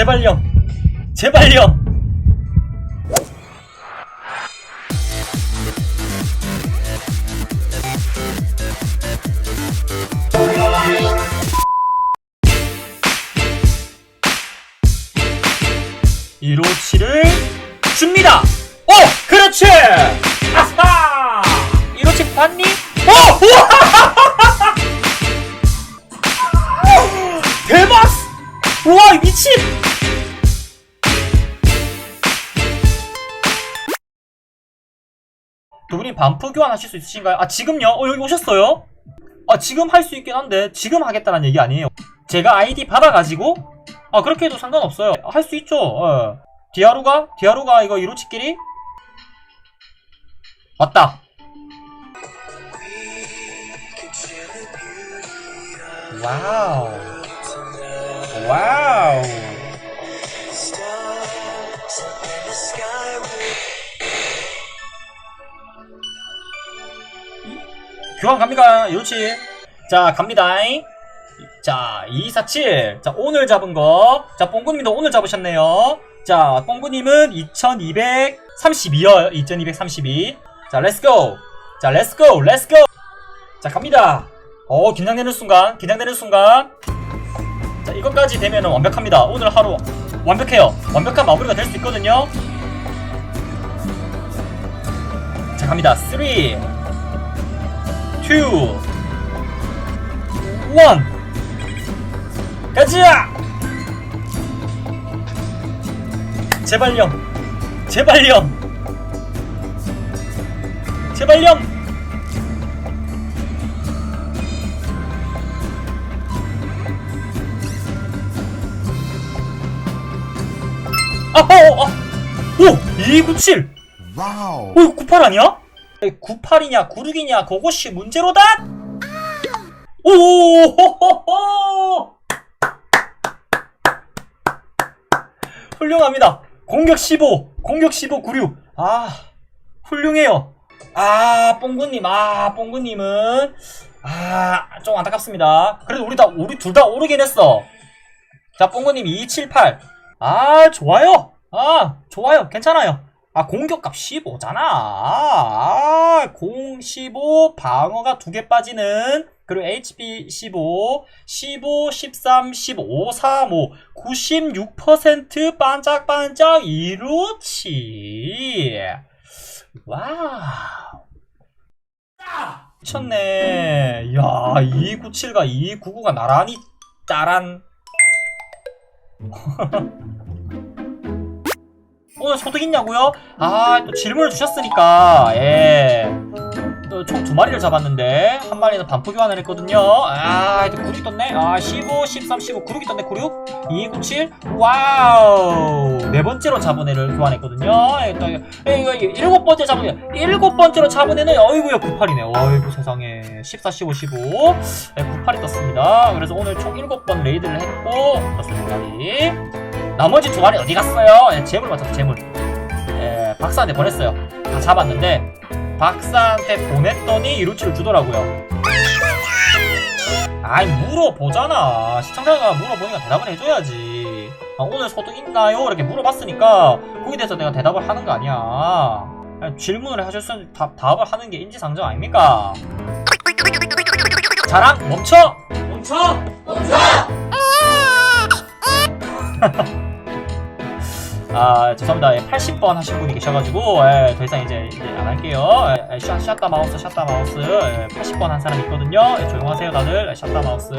제발요. 제발요. 이로치를 줍니다. 어, 그렇지. 아하. 이로치 봤니? 어, 우와! 두 분이 반프 교환하실 수 있으신가요? 아, 지금요? 어, 여기 오셨어요? 아, 지금 할 수 있긴 한데, 지금 하겠다는 얘기 아니에요. 제가 아이디 받아가지고, 아, 그렇게 해도 상관없어요. 할 수 있죠. 어. 디아루가? 디아루가 이거 이로치끼리? 왔다. 와우. 와우. 교환 갑니까? 이로치. 자, 갑니다. 자, 247. 자, 오늘 잡은 거. 자, 뽕구님도 오늘 잡으셨네요. 자, 뽕구님은 2232요. 2232. 자, 렛츠고. 자, 렛츠고. 렛츠고. 자, 갑니다. 어, 긴장되는 순간. 긴장되는 순간. 자, 이것까지 되면 완벽합니다. 오늘 하루 완벽해요. 완벽한 마무리가 될 수 있거든요. 자, 갑니다. 3, 2, 1. 가자! 제발요. 제발요. 제발요. 아호! 아, 오! 297! 와우. 어, 이거 98 아니야? 98이냐, 96이냐, 그것이 문제로다? 오! 호호호! 훌륭합니다. 공격 15, 공격 15, 96. 아, 훌륭해요. 아, 뽕구님, 아, 뽕구님은, 아, 좀 안타깝습니다. 그래도 우리 다, 우리 둘 다 오르긴 했어. 자, 뽕구님 278. 아, 좋아요. 아, 좋아요. 괜찮아요. 아, 공격값 15잖아. 아, 공 15, 방어가 두 개 빠지는, 그리고 HP 15, 15, 13, 15, 35, 96% 반짝반짝 이루치. 와우. 미쳤네. 야, 2297과 2299가 나란히 짜란. 오늘 소득 있냐고요? 아, 또 질문을 주셨으니까, 예. 또총두 마리를 잡았는데, 한 마리는 반프 교환을 했거든요. 아, 또 구룩이 떴네? 아, 15, 13, 15, 구룩이 떴네, 구룩? 2, 9, 7, 와우! 네 번째로 잡은 애를 교환했거든요. 예, 또, 예, 이거, 일곱 번째 잡은 애, 일곱 번째로 잡은 애는, 어이구야, 98이네. 어이구, 세상에. 14, 15, 15. 예, 98이 떴습니다. 그래서 오늘 총 일곱 번 레이드를 했고, 떴습니다. 나머지 두 마리 어디 갔어요? 예, 재물 맞췄어 재물 예, 박사한테 보냈어요 다 잡았는데 박사한테 보냈더니 이루치를 주더라고요 아이 물어보잖아 시청자가 물어보니까 대답을 해줘야지 아, 오늘 소득 있나요? 이렇게 물어봤으니까 거기에 대해서 내가 대답을 하는 거 아니야 아니, 질문을 하셨으면 답, 답을 하는 게 인지상정 아닙니까? 자랑 멈춰! 멈춰! 멈춰! 아 죄송합니다. 예, 80번 하신 분이 계셔가지고 예, 더 이상 이제, 이제 안 할게요. 예, 예, 샷, 샷다 마우스 샷다 마우스 예, 80번 한 사람 있거든요. 예, 조용하세요 다들. 예, 샷다 마우스.